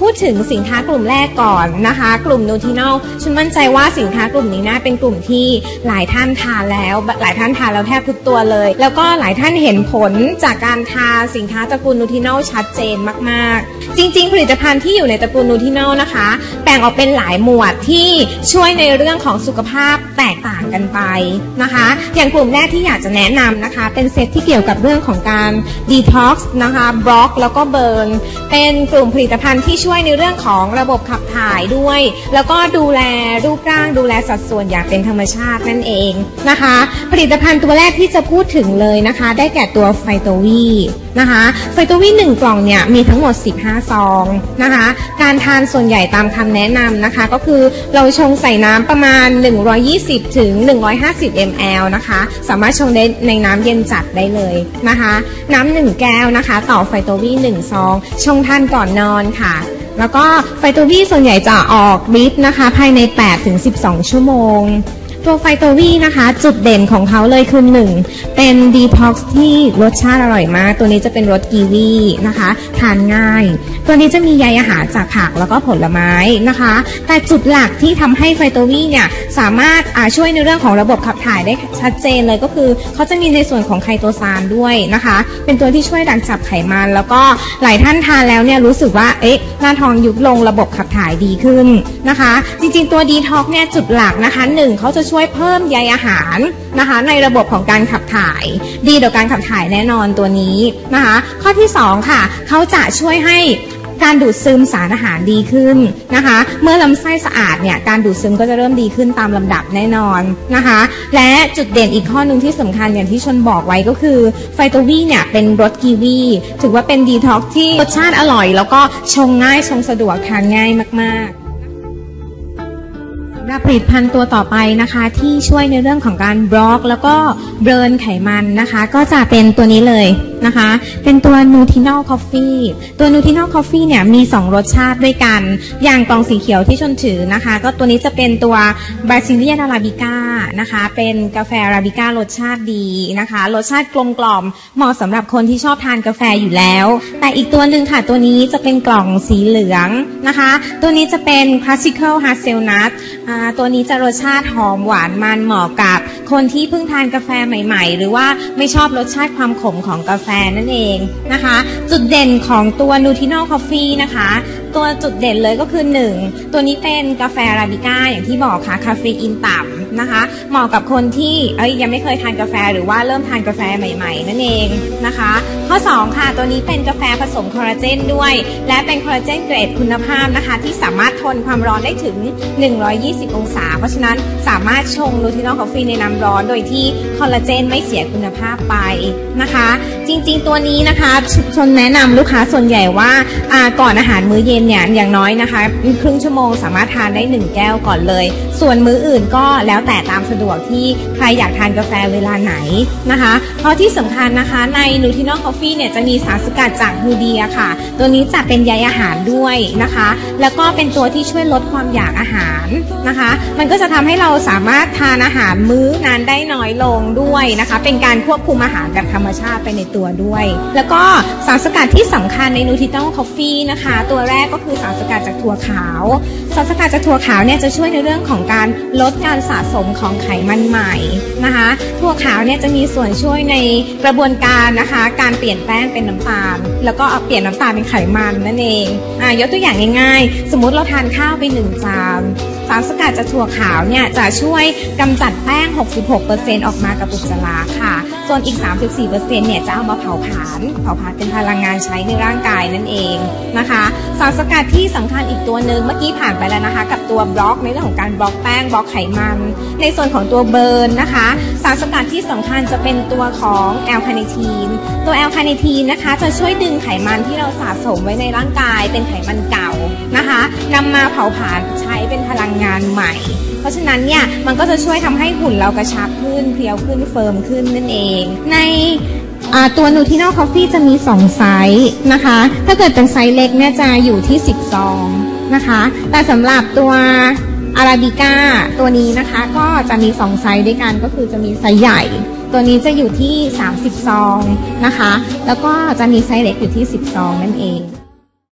พูดถึงสินค้ากลุ่มแรกก่อนนะคะ กลุ่มนูทินอลฉันมั่นใจว่าสินค้ากลุ่มนี้นะเป็นกลุ่มที่หลายท่านทานแล้ว หลายท่านทานแล้วแทบทุกตัวเลย แล้วก็หลายท่านเห็นผลจากการทาสินค้าตระกูลนูทินอลชัดเจนมากๆ จริง ๆ ผลิตภัณฑ์ที่อยู่ในตระกูลนูทินอลนะคะ แบ่งออกเป็นหลายหมวดที่ช่วยในเรื่องของสุขภาพแตกต่างกันไปนะคะ อย่างกลุ่มแรกที่อยากจะแนะนำนะคะ เป็นเซตที่เกี่ยวกับเรื่องของการดีท็อกซ์นะคะบล็อกแล้วก็เบิร์นเป็นกลุ่มผลิตภัณฑ์ที่ช่วยในเรื่องของระบบขับถ่ายด้วย แล้วก็ดูแลรูปร่างดูแลสัดส่วนอย่างเป็นธรรมชาตินั่นเองนะคะ ผลิตภัณฑ์ตัวแรกที่จะพูดถึงเลยนะคะ ได้แก่ตัวไฟโตวีนะคะไฟโตวีหนึ่งกล่องเนี่ยมีทั้งหมด 15 ซองนะคะ การทานส่วนใหญ่ตามคำแนะนำนะคะ ก็คือเราชงใส่น้ำประมาณ 120 ถึง 150 ml นะคะ สามารถชงได้ในน้ำเย็นจัดได้เลยนะคะ น้ำหนึ่งแก้วนะคะ ต่อไฟโตวีหนึ่งซอง ชงทานก่อนนอนค่ะ แล้วก็ไฟโตวีส่วนใหญ่จะออกฤทธิ์นะคะ ภายใน 8-12 ชั่วโมง ตัวไฟโตวี่นะคะ จุดเด่นของเขาเลยคือหนึ่งเป็นดีท็อกซ์ที่รสชาติอร่อยมาก ตัวนี้จะเป็นรสกีวีนะคะ ทานง่าย ตัวนี้จะมีใยอาหารจากผักแล้วก็ผลไม้นะคะ แต่จุดหลักที่ทำให้ไฟโตวี่เนี่ยสามารถช่วยในเรื่องของระบบขับถ่ายได้ชัดเจนเลยก็คือ เขาจะมีในส่วนของไคโตซานด้วยนะคะ เป็นตัวที่ช่วยดักจับไขมัน แล้วก็หลายท่านทานแล้วเนี่ยรู้สึกว่าเอ๊ะหน้าท้องยุบลงระบบขับถ่ายดีขึ้นนะคะ จริงๆ ตัวดีท็อกเนี่ยจุดหลักนะคะหนึ่งเขาจะช่วยวยเพิ่มใยอาหารนะคะ ในระบบของการขับถ่าย ดีต่อการขับถ่ายแน่นอนตัวนี้นะคะ ข้อที่ 2 ค่ะ เขาจะช่วยให้การดูดซึมสารอาหารดีขึ้นนะคะ เมื่อลำไส้สะอาดเนี่ยการดูดซึมก็จะเริ่มดีขึ้นตามลำดับแน่นอนนะคะ และจุดเด่นอีกข้อหนึ่งที่สำคัญอย่างที่ชนบอกไว้ก็คือไฟโตวีเนี่ยเป็นรสกีวีถือว่าเป็นดีท็อกที่รสชาติอร่อย แล้วก็ชงง่ายชงสะดวกทานง่ายมาก ๆ รับผลิตภัณฑ์ตัวต่อไปนะคะ ที่ช่วยในเรื่องของการบล็อก แล้วก็เบิร์นไขมันนะคะ ก็จะเป็นตัวนี้เลยนะคะ เป็นตัว n u t i n a l Coffee ตัว n u t i n a l Coffee เนี่ยมี 2 รสชาติด้วยกัน อย่างกล่องสีเขียวที่ชนถือนะคะ ก็ตัวนี้จะเป็นตัว b a s i l i a n Arabica นะคะ เป็นกาแฟอาราบิก้ารสชาติดีนะคะ รสชาติกลมกล่อม เหมาะสำหรับคนที่ชอบทานกาแฟอยู่แล้ว แต่อีกตัวหนึ่งค่ะ ตัวนี้จะเป็นกล่องสีเหลืองนะคะ ตัวนี้จะเป็น Classical Hazelnut ตัวนี้จะรสชาติหอมหวานมันเหมาะกับ คนที่เพิ่งทานกาแฟใหม่ ๆ หรือว่าไม่ชอบรสชาติความขมของกาแฟนั่นเองนะคะ จุดเด่นของตัว n u t i n a l Coffee นะคะ ตัวจุดเด่นเลยก็คือ 1 ตัวนี้เป็นกาแฟอาราบิก้าอย่างที่บอกค่ะคาเฟอีนต่ำนะคะ เหมาะกับคนที่เอ้ยยังไม่เคยทานกาแฟหรือว่าเริ่มทานกาแฟใหม่ ๆ นั่นเองนะคะ ข้อ 2 ค่ะตัวนี้เป็นกาแฟผสมคอลลาเจนด้วย และเป็นคอลลาเจนเกรดคุณภาพนะคะ ที่สามารถทนความร้อนได้ถึง 120 องศา เพราะฉะนั้นสามารถชงนูทินอลกาแฟในน้ำร้อนโดยที่คอลลาเจนไม่เสียคุณภาพไปนะคะ จริงๆตัวนี้นะคะชนแนะนำลูกค้าส่วนใหญ่ว่าก่อนอาหารมื้อเย็นเนี่ยอย่างน้อยนะคะ ครึ่งชั่วโมงสามารถทานได้ 1 แก้วก่อนเลย ส่วนมื้ออื่นก็แล้วแต่ตามสะดวกที่ใครอยากทานกาแฟเวลาไหนนะคะเพราะที่สำคัญนะคะในนูทินอลกาแฟเนี่ยจะมีสารสกัดจากฮูเดียค่ะ ตัวนี้จะเป็นใยอาหารด้วยนะคะ แล้วก็เป็นตัวที่ช่วยลดความอยากอาหารนะคะ มันก็จะทำให้เราสามารถทานอาหารมื้อนานได้น้อยลงด้วยนะคะ เป็นการควบคุมอาหารแบบธรรมชาติไปในตัวด้วย แล้วก็สารสกัดที่สำคัญในนูทินอลกาแฟนะคะ ตัวแรกก็็คือสารสกัดจากถั่วขาว สารสกัดจากถั่วขาวเนี่ยจะช่วยในเรื่องของการลดการสะสมของไขมันใหม่นะคะ ถั่วขาวเนี่ยจะมีส่วนช่วยในกระบวนการนะคะ การเปลี่ยนแป้งเป็นน้ำตาล แล้วก็เอาเปลี่ยนน้ำตาลเป็นไขมันนั่นเองอ่ายกตัวอย่างง่ายๆ สมมุติเราทานข้าวไปหนึ่งจาน สารสกัดจากถั่วขาวเนี่ยจะช่วยกำจัดแป้ง 66%ออกมากับอุจจาระค่ะ ส่วนอีก 34%เนี่ยจะเอามาเผาผลาญเผาผลาญเป็นพลังงานใช้ในร่างกายนั่นเองนะคะ สารสกัดที่สำคัญอีกตัวหนึ่งเมื่อกี้ผ่านไปแล้วนะคะ กับตัวบล็อกในเรื่องของการบล็อกแป้งบล็อกไขมัน ในส่วนของตัวเบิร์นนะคะ สารสกัดที่สำคัญจะเป็นตัวของแอลคาเนทีนตัวแอลคาเนทีนนะคะจะช่วยดึงไขมันที่เราสะสมไว้ในร่างกายเป็นไขมันเก่า นะคะนำมาเผาผลาญใช้เป็นพลังงานใหม่ เพราะฉะนั้นเนี่ยมันก็จะช่วยทำให้หุ่นเรากระชับขึ้นเพรียวขึ้นเฟิร์มขึ้นนั่นเอง ในตัวนูทินอลคอฟฟี่จะมี 2 ไซส์นะคะ ถ้าเกิดเป็นไซส์เล็กเนี่ยจะอยู่ที่ 10 ซองนะคะ แต่สำหรับตัวอาราบิก้าตัวนี้นะคะก็จะมี 2 ไซส์ด้วยกันก็คือจะมีไซส์ใหญ่ ตัวนี้จะอยู่ที่ 30 ซองนะคะ แล้วก็จะมีไซส์เล็กอยู่ที่ 10 ซองนั่นเอง